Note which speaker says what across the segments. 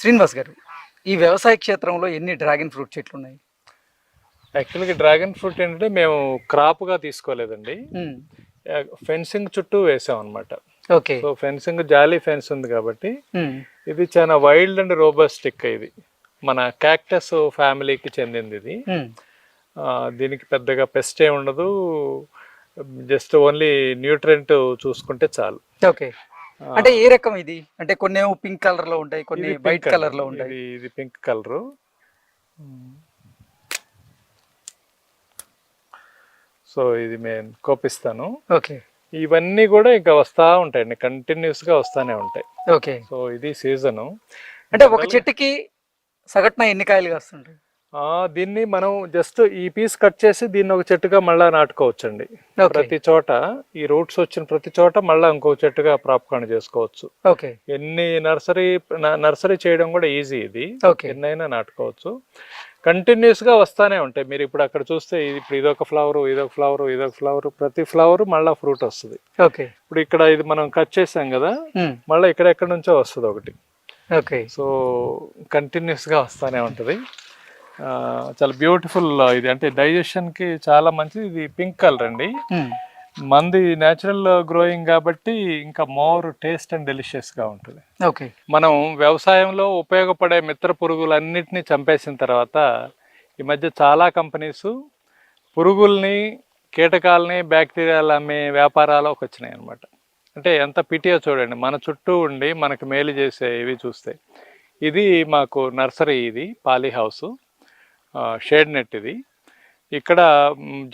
Speaker 1: శ్రీనివాస్ గారు ఈ వ్యవసాయ క్షేత్రంలో ఎన్ని డ్రాగన్ ఫ్రూట్ చెట్లు ఉన్నాయి?
Speaker 2: యాక్చువల్గా డ్రాగన్ ఫ్రూట్ ఏంటంటే మేము క్రాప్గా తీసుకోలేదండి. ఫెన్సింగ్ చుట్టూ వేసాం అనమాట
Speaker 1: ఓకే.
Speaker 2: సో ఫెన్సింగ్ జాలీ ఫెన్స్ ఉంది కాబట్టి. ఇది చాలా వైల్డ్ అండ్ రోబస్టిక్ ఇది. మన క్యాక్టస్ ఫ్యామిలీకి చెందింది ఇది. దీనికి పెద్దగా పెస్ట్ ఏ ఉండదు. జస్ట్ ఓన్లీ న్యూట్రెంట్ చూసుకుంటే చాలు.
Speaker 1: ఓకే. అంటే ఏ రకం ఇది? అంటే కొన్ని పింక్ కలర్లో ఉంటాయి కొన్ని వైట్ కలర్. లో. ఉంటాయి.
Speaker 2: ఇది పింక్ కలరు. సో ఇది నేను కోపిస్తాను.
Speaker 1: ఓకే.
Speaker 2: ఇవన్నీ కూడా ఇంకా వస్తూ ఉంటాయండి కంటిన్యూస్గా వస్తానే ఉంటాయి.
Speaker 1: ఓకే.
Speaker 2: సో ఇది సీజను.
Speaker 1: అంటే ఒక చెట్టుకి సగటున ఎన్ని కాయలు కాస్తుంటాయి?
Speaker 2: ఆ, దీన్ని మనం జస్ట్ ఈ పీస్ కట్ చేసి దీన్ని ఒక చెట్టుగా మళ్ళా నాటుకోవచ్చండి. ప్రతి చోట ఈ రూట్స్ వచ్చిన ప్రతి చోట మళ్ళా ఇంకో చెట్టుగా ప్రాపకాండ చేసుకోవచ్చు.
Speaker 1: ఓకే
Speaker 2: ఎన్ని నర్సరీ నర్సరీ చేయడం కూడా ఈజీ ఇది. ఎన్నైనా నాటుకోవచ్చు. కంటిన్యూస్గా వస్తానే ఉంటాయి. మీరు ఇప్పుడు అక్కడ చూస్తే ఇది ఇప్పుడు ఇదొక ఫ్లవర్ ఇదొక ఫ్లవర్ ఇదొక ఫ్లవర్ ప్రతి ఫ్లవర్ మళ్ళా ఫ్రూట్ వస్తుంది.
Speaker 1: ఓకే
Speaker 2: ఇప్పుడు ఇక్కడ ఇది మనం కట్ చేసాం కదా
Speaker 1: మ్మ్.
Speaker 2: మళ్ళీ ఇక్కడ ఎక్కడి నుంచో వస్తుంది ఒకటి.
Speaker 1: ఓకే
Speaker 2: సో కంటిన్యూస్గా వస్తానే ఉంటుంది. చాలా బ్యూటిఫుల్ ఇది. అంటే digestion కి చాలా మంచిది. ఇది పింక్ కలర్ అండి.
Speaker 1: మ్మ్.
Speaker 2: మంది న్యాచురల్ గ్రోయింగ్ కాబట్టి ఇంకా మోర్ టేస్ట్ అండ్ డెలిషియస్గా ఉంటుంది.
Speaker 1: ఓకే
Speaker 2: మనం వ్యవసాయంలో ఉపయోగపడే మిత్ర పురుగులన్నిటిని చంపేసిన తర్వాత ఈ మధ్య చాలా కంపెనీస్ పురుగుల్ని కీటకాలని బ్యాక్టీరియాలు అమ్మే వ్యాపారాలకు వచ్చినాయి అనమాట అంటే ఎంత పిటియో చూడండి. మన చుట్టూ ఉండి మనకు మేలు చేసే ఇవి చూస్తే. ఇది మాకు నర్సరీ ఇది పాలీ హౌస్. షేడ్ నెట్ ఇది. ఇక్కడ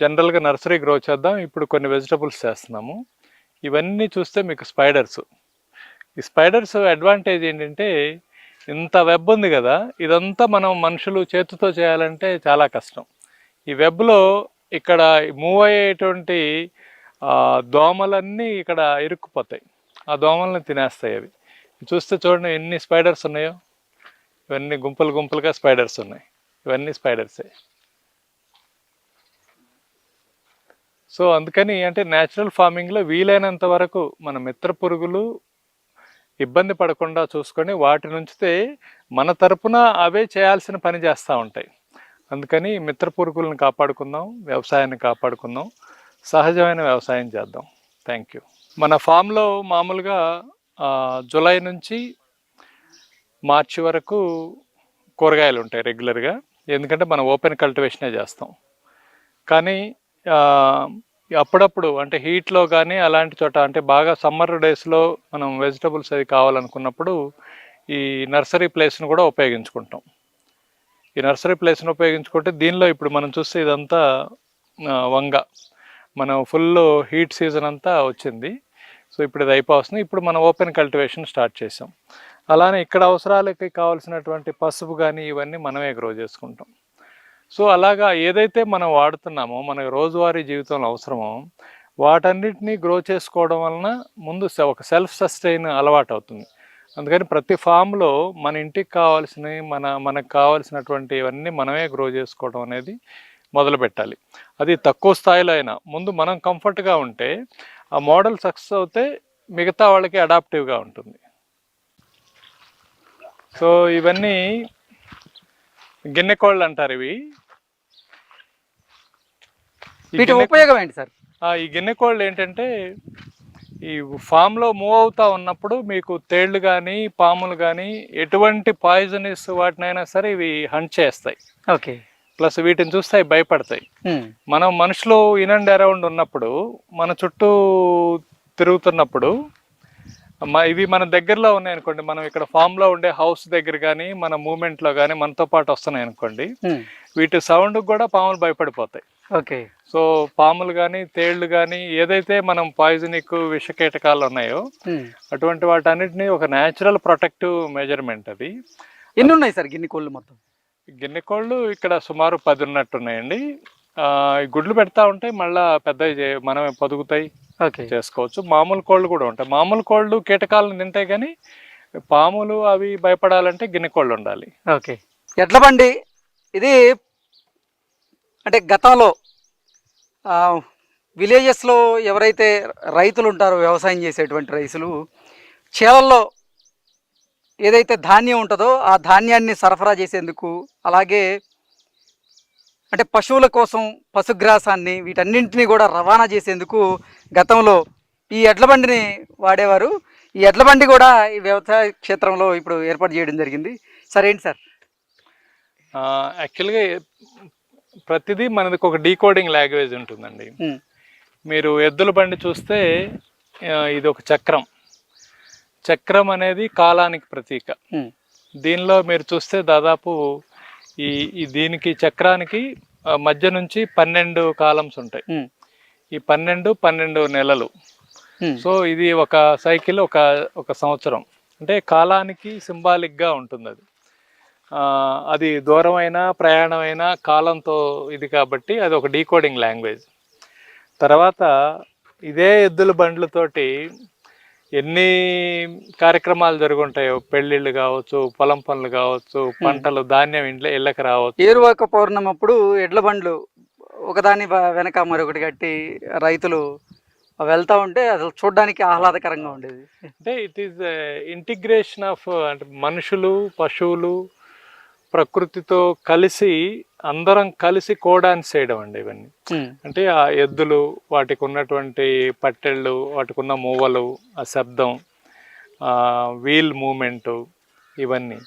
Speaker 2: జనరల్గా నర్సరీ గ్రో చేద్దాం. ఇప్పుడు కొన్ని వెజిటబుల్స్ చేస్తున్నాము. ఇవన్నీ చూస్తే మీకు స్పైడర్స్. ఈ స్పైడర్స్ అడ్వాంటేజ్ ఏంటంటే ఇంత వెబ్ ఉంది కదా ఇదంతా మనం మనుషులు చేతితో చేయాలంటే చాలా కష్టం. ఈ వెబ్లో ఇక్కడ మూవ్ అయ్యేటువంటి దోమలన్నీ ఇక్కడ ఇరుక్కుపోతాయి. ఆ దోమల్ని తినేస్తాయి అవి. చూస్తే చూడండి ఎన్ని స్పైడర్స్ ఉన్నాయో. ఇవన్నీ గుంపులు గుంపులుగా స్పైడర్స్ ఉన్నాయి. ఇవన్నీ స్పైడర్సే. సో అందుకని అంటే న్యాచురల్ ఫార్మింగ్లో వీలైనంత వరకు మన మిత్ర పురుగులు ఇబ్బంది పడకుండా చూసుకొని వాటి నుంచితే మన తరపున అవే చేయాల్సిన పని చేస్తూ ఉంటాయి. అందుకని మిత్ర పురుగులను కాపాడుకుందాం వ్యవసాయాన్ని కాపాడుకుందాం సహజమైన వ్యవసాయం చేద్దాం. Thank you. మన ఫామ్లో మామూలుగా జూలై నుంచి మార్చి వరకు కూరగాయలు ఉంటాయి రెగ్యులర్గా. ఎందుకంటే మనం ఓపెన్ కల్టివేషనే చేస్తాం. కానీ అప్పుడప్పుడు అంటే హీట్లో కానీ అలాంటి చోట అంటే బాగా సమ్మర్ డేస్లో మనం వెజిటబుల్స్ అది కావాలనుకున్నప్పుడు ఈ నర్సరీ ప్లేస్ను కూడా ఉపయోగించుకుంటాం. ఈ నర్సరీ ప్లేస్ను ఉపయోగించుకుంటే దీనిలో ఇప్పుడు మనం చూస్తే ఇదంతా వంగ. మనం ఫుల్ హీట్ సీజన్ అంతా వచ్చింది. సో ఇప్పుడు ఇది అయిపోతుంది ఇప్పుడు మనం ఓపెన్ కల్టివేషన్ స్టార్ట్ చేసాం. అలానే ఇక్కడ అవసరాలకి కావాల్సినటువంటి పసుపు కానీ ఇవన్నీ మనమే గ్రో చేసుకుంటాం. సో అలాగా ఏదైతే మనం వాడుతున్నామో మన రోజువారీ జీవితంలో అవసరమో వాటన్నిటిని గ్రో చేసుకోవడం వలన ముందు సె- ఒక సెల్ఫ్ సస్టైన్ అలవాటు అవుతుంది అందుకని ప్రతి ఫామ్లో మన ఇంటికి కావాల్సినవి మన మనకు కావాల్సినటువంటి ఇవన్నీ మనమే గ్రో చేసుకోవడం అనేది మొదలు పెట్టాలి. అది తక్కువ స్థాయిలో అయినా ముందు మనం కంఫర్ట్గా ఉంటే ఆ మోడల్ సక్సెస్ అవుతే మిగతా వాళ్ళకి అడాప్టివ్గా ఉంటుంది. సో ఇవన్నీ గిన్నె కోళ్ళు అంటారు ఇవి.
Speaker 1: వీటి ఉపయోగం ఏంటి సార్?
Speaker 2: ఈ గిన్నె కోళ్ళు ఏంటంటే ఈ ఫామ్లో మూవ్ అవుతా ఉన్నప్పుడు మీకు తేళ్ళు కానీ పాములు కానీ ఎటువంటి పాయిజనస్ వాటినైనా సరే ఇవి హంట్ చేస్తాయి.
Speaker 1: ఓకే.
Speaker 2: ప్లస్ వీటిని చూస్తే అవి భయపడతాయి. మనం మనుషులు ఇన్ అండ్ అరౌండ్ ఉన్నప్పుడు మన చుట్టూ తిరుగుతున్నప్పుడు ఇవి మన దగ్గరలో ఉన్నాయి అనుకోండి. మనం ఇక్కడ ఫామ్లో ఉండే హౌస్ దగ్గర కానీ మన మూమెంట్లో కానీ మనతో పాటు వస్తున్నాయి అనుకోండి. వీటి సౌండ్ కూడా పాములు భయపడిపోతాయి.
Speaker 1: ఓకే.
Speaker 2: సో పాములు కానీ తేళ్ళు కానీ ఏదైతే మనం పాయిజనిక్ విష కీటకాలు ఉన్నాయో. అటువంటి వాటన్నిటిని ఒక న్యాచురల్ ప్రొటెక్టివ్ మెజర్మెంట్ అది.
Speaker 1: ఎన్ని ఉన్నాయి సార్ గిన్ని కోళ్ళు మొత్తం?
Speaker 2: గిన్నె కోళ్ళు ఇక్కడ సుమారు పది ఉన్నట్టున్నాయండి గుడ్లు పెడతా ఉంటాయి మళ్ళా పెద్దవి మనమే పొదుగుతాయి
Speaker 1: ఓకే.
Speaker 2: చేసుకోవచ్చు. మామూలు కోళ్ళు కూడా ఉంటాయి. మామూలు కోళ్ళు కీటకాలను తింటాయి కానీ పాములు అవి భయపడాలంటే గిన్నె కోళ్ళు ఉండాలి.
Speaker 1: ఓకే. ఎడ్ల బండి ఇది అంటే గతంలో విలేజెస్లో ఎవరైతే రైతులు ఉంటారో వ్యవసాయం చేసేటువంటి రైతులు చేలల్లో ఏదైతే ధాన్యం ఉంటుందో ఆ ధాన్యాన్ని సరఫరా చేసేందుకు అలాగే అంటే పశువుల కోసం పశుగ్రాసాన్ని వీటన్నింటినీ కూడా రవాణా చేసేందుకు గతంలో ఈ ఎడ్ల బండిని వాడేవారు. ఈ ఎడ్ల బండి కూడా ఈ వ్యవసాయ క్షేత్రంలో ఇప్పుడు ఏర్పాటు చేయడం జరిగింది. సార్ ఏంటి సార్?
Speaker 2: యాక్చువల్గా ప్రతిదీ మనది ఒక డీకోడింగ్ లాంగ్వేజ్ ఉంటుందండి. మీరు ఎద్దుల బండి చూస్తే ఇది ఒక చక్రం. చక్రం అనేది కాలానికి ప్రతీక. దీనిలో మీరు చూస్తే దాదాపు ఈ దీనికి చక్రానికి మధ్య నుంచి పన్నెండు కాలమ్స్ ఉంటాయి. ఈ పన్నెండు పన్నెండు నెలలు. సో ఇది ఒక సైకిల్ ఒక ఒక సంవత్సరం. అంటే కాలానికి సింబాలిక్గా ఉంటుంది అది అది దూరమైన ప్రయాణమైన కాలంతో ఇది కాబట్టి అది ఒక డీకోడింగ్ లాంగ్వేజ్. తర్వాత ఇదే ఎద్దుల బండ్లతోటి ఎన్ని కార్యక్రమాలు జరుగుంటాయో పెళ్ళిళ్ళు కావచ్చు పొలం పనులు కావచ్చు పంటలు ధాన్యం ఇంట్లో ఇళ్ళకి రావచ్చు.
Speaker 1: ఏరువాక పౌర్ణమి అప్పుడు ఎడ్ల బండ్లు ఒకదాని వెనక మరొకటి కట్టి రైతులు వెళ్తా ఉంటే అసలు చూడడానికి ఆహ్లాదకరంగా ఉండేది.
Speaker 2: అంటే ఇట్ ఈస్ ఇంటిగ్రేషన్ ఆఫ్ అంటే మనుషులు పశువులు ప్రకృతితో కలిసి అందరం కలిసి కో డాన్స్ చేయడం అండి ఇవన్నీ అంటే ఆ ఎద్దులు వాటికి ఉన్నటువంటి పట్టెళ్ళు వాటికి ఉన్న మూవలు ఆ శబ్దం వీల్ మూమెంటు ఇవన్నీ.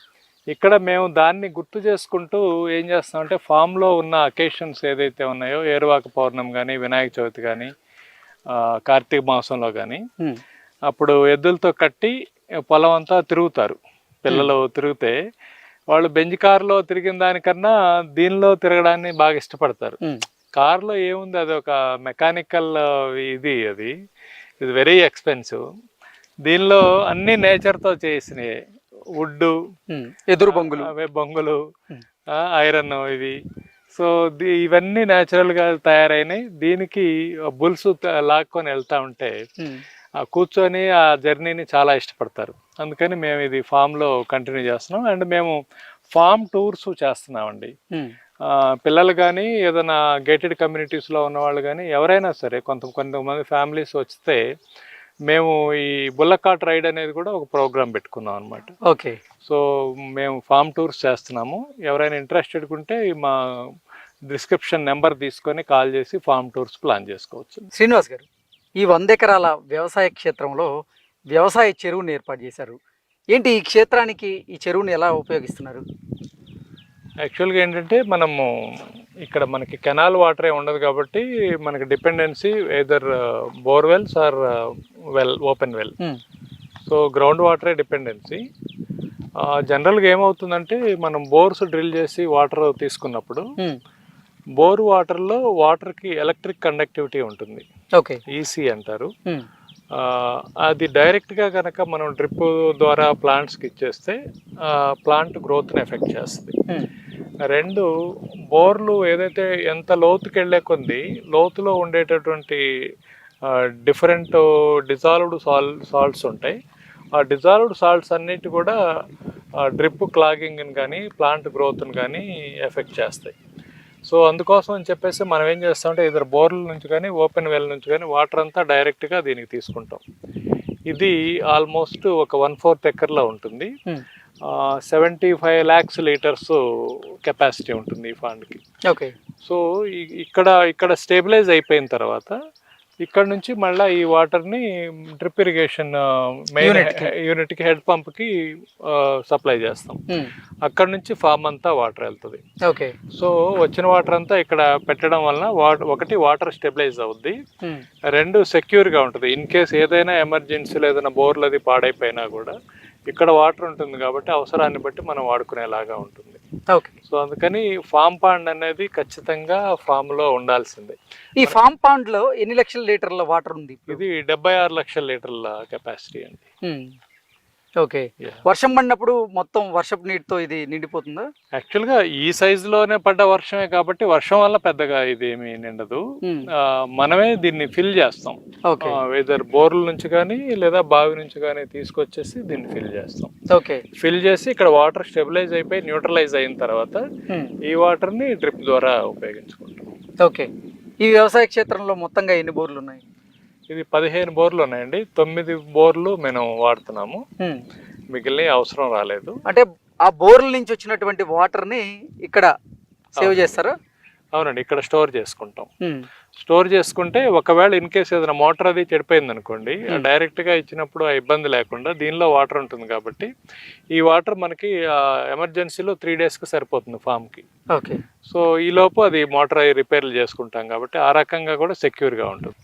Speaker 2: ఇక్కడ మేము దాన్ని గుర్తు చేసుకుంటూ ఏం చేస్తామంటే ఫామ్లో ఉన్న అకేషన్స్ ఏదైతే ఉన్నాయో ఏరువాక పౌర్ణమి కానీ వినాయక చవితి కానీ కార్తీక మాసంలో కానీ అప్పుడు ఎద్దులతో కట్టి పొలం అంతా తిరుగుతారు. పిల్లలు తిరిగితే వాళ్ళు బెంజ్ కారులో తిరిగిన దానికన్నా దీనిలో తిరగడాన్ని బాగా ఇష్టపడతారు. కార్లో ఏముంది? అది ఒక మెకానికల్ ఇది అది. ఇది వెరీ ఎక్స్పెన్సివ్ దీనిలో అన్ని నేచర్తో చేసినవి వుడ్డు
Speaker 1: ఉమ్, ఎదురు బొంగులు.
Speaker 2: అవే బొంగులు. ఐరన్ ఇవి. సో ఇవన్నీ న్యాచురల్గా తయారైనవి దీనికి బుల్స్ లాక్కొని వెళ్తా ఉంటే కూర్చొని ఆ జర్నీని చాలా ఇష్టపడతారు. అందుకని మేము ఇది ఫామ్లో కంటిన్యూ చేస్తున్నాం. అండ్ మేము ఫామ్ టూర్స్ చేస్తున్నామండి. పిల్లలు కానీ ఏదైనా గేటెడ్ కమ్యూనిటీస్లో ఉన్న వాళ్ళు కానీ ఎవరైనా సరే కొంత కొంతమంది ఫ్యామిలీస్ వస్తే మేము ఈ బుల్లకాట్ రైడ్ అనేది కూడా ఒక ప్రోగ్రామ్ పెట్టుకున్నాం అనమాట
Speaker 1: ఓకే.
Speaker 2: సో మేము ఫామ్ టూర్స్ చేస్తున్నాము. ఎవరైనా ఇంట్రెస్టెడ్ ఉంటే మా డిస్క్రిప్షన్ నెంబర్ తీసుకొని కాల్ చేసి ఫామ్ టూర్స్ ప్లాన్ చేసుకోవచ్చు.
Speaker 1: శ్రీనివాస్ గారు ఈ వంద ఎకరాల వ్యవసాయ క్షేత్రంలో వ్యవసాయ చెరువుని ఏర్పాటు చేశారు. ఏంటి ఈ క్షేత్రానికి ఈ చెరువుని ఎలా ఉపయోగిస్తున్నారు?
Speaker 2: యాక్చువల్గా ఏంటంటే మనము ఇక్కడ మనకి కెనాల్ వాటరే ఉండదు కాబట్టి మనకి dependency either borewells or well open well. So ground వాటరే డిపెండెన్సీ. జనరల్గా ఏమవుతుందంటే మనం బోర్స్ డ్రిల్ చేసి వాటర్ తీసుకున్నప్పుడు బోర్ వాటర్లో వాటర్కి ఎలక్ట్రిక్ కండక్టివిటీ ఉంటుంది. ఈసీ అంటారు.
Speaker 1: ఉమ్,
Speaker 2: ఆ, అది డైరెక్ట్గా కనుక మనం డ్రిప్ ద్వారా ప్లాంట్స్కి ఇచ్చేస్తే ప్లాంట్ గ్రోత్ని ఎఫెక్ట్ చేస్తుంది. రెండు బోర్లు ఏదైతే ఎంత లోతుకి వెళ్ళే కొద్ది లోతులో ఉండేటటువంటి డిఫరెంట్ డిజాల్వ్డ్ సాల్ సాల్ట్స్ ఉంటాయి. ఆ డిజాల్వ్డ్ సాల్ట్స్ అన్నిటి కూడా డ్రిప్ క్లాగింగ్ని కానీ ప్లాంట్ గ్రోత్ని కానీ ఎఫెక్ట్ చేస్తాయి. సో అందుకోసం అని చెప్పేసి మనం ఏం చేస్తామంటే ఇద్దరు బోర్ల నుంచి కానీ ఓపెన్ వెల్ నుంచి కానీ వాటర్ అంతా డైరెక్ట్గా దీనికి తీసుకుంటాం. ఇది ఆల్మోస్ట్ ఒక వన్ ఫోర్త్ ఎకర్లో ఉంటుంది. Seventy five lakhs litres capacity ఉంటుంది ఈ ఫండ్కి.
Speaker 1: ఓకే.
Speaker 2: సో ఇక్కడ ఇక్కడ స్టేబిలైజ్ అయిపోయిన తర్వాత ఇక్కడ నుంచి మళ్ళీ ఈ వాటర్ని డ్రిప్ ఇరిగేషన్ మెయిన్
Speaker 1: Unit కి.
Speaker 2: యూనిట్కి హెడ్ పంప్కి సప్లై చేస్తాం.
Speaker 1: ఉమ్,
Speaker 2: అక్కడ నుంచి ఫామ్ అంతా వాటర్ వెళ్తుంది.
Speaker 1: ఓకే
Speaker 2: సో వచ్చిన వాటర్ అంతా ఇక్కడ పెట్టడం వలన వాటర్ ఒకటి వాటర్ స్టెబిలైజ్ అవుద్ది.
Speaker 1: ఉమ్,
Speaker 2: రెండు సెక్యూర్గా ఉంటుంది. ఇన్ కేస్ ఏదైనా ఎమర్జెన్సీలో ఏదైనా బోర్లు అది పాడైపోయినా కూడా ఇక్కడ వాటర్ ఉంటుంది కాబట్టి అవసరాన్ని బట్టి మనం వాడుకునేలాగా ఉంటుంది.
Speaker 1: ఓకే
Speaker 2: సో అందుకని ఫామ్ పాండ్ అనేది ఖచ్చితంగా ఫామ్లో ఉండాల్సిందే.
Speaker 1: ఈ ఫామ్ పాండ్లో ఎన్ని లక్షల లీటర్ల వాటర్ ఉంది?
Speaker 2: ఇది డెబ్బై ఆరు లక్షల లీటర్ల కెపాసిటీ అండి.
Speaker 1: Um, okay. వర్షం పడినప్పుడు మొత్తం వర్షపు నీటితో ఇది నిండిపోతుందా?
Speaker 2: యాక్చువల్గా ఈ సైజులోనే పడ్డ వర్షమే కాబట్టి వర్షం వల్ల పెద్దగా ఇది ఏమీ నిండదు ఆ, మనమే దీన్ని ఫిల్ చేస్తాం.
Speaker 1: ఓకే.
Speaker 2: వెదర్ బోర్ల నుంచి కానీ లేదా బావి నుంచి కానీ తీసుకొచ్చేసి దీన్ని ఫిల్ చేస్తాం.
Speaker 1: ఓకే.
Speaker 2: ఫిల్ చేసి ఇక్కడ వాటర్ స్టెబిలైజ్ అయిపోయి న్యూట్రలైజ్ అయిన తర్వాత
Speaker 1: ఉమ్,
Speaker 2: ఈ వాటర్ని డ్రిప్ ద్వారా ఉపయోగించుకుంటాం.
Speaker 1: ఓకే. ఈ వ్యవసాయ క్షేత్రంలో మొత్తంగా ఎన్ని బోర్లు ఉన్నాయి?
Speaker 2: ఇది పదిహేను బోర్లు ఉన్నాయండి. తొమ్మిది బోర్లు మేము వాడుతున్నాము. మిగిలిన అవసరం రాలేదు.
Speaker 1: అంటే ఆ బోర్ల నుంచి వచ్చినటువంటి వాటర్ని ఇక్కడ సేవ్ చేస్తారు?
Speaker 2: అవునండి ఇక్కడ స్టోర్ చేసుకుంటాం. స్టోర్ చేసుకుంటే ఒకవేళ ఇన్ కేస్ ఏదైనా మోటార్ అది చెడిపోయింది అనుకోండి
Speaker 1: Hmm.
Speaker 2: డైరెక్ట్గా ఇచ్చినప్పుడు ఆ ఇబ్బంది లేకుండా దీనిలో వాటర్ ఉంటుంది కాబట్టి ఈ వాటర్ మనకి ఎమర్జెన్సీలో త్రీ డేస్కి సరిపోతుంది ఫామ్కి
Speaker 1: ఓకే.
Speaker 2: సో ఈ లోపు అది మోటార్ అయి రిపేర్లు చేసుకుంటాం కాబట్టి ఆ రకంగా కూడా సెక్యూర్గా ఉంటుంది.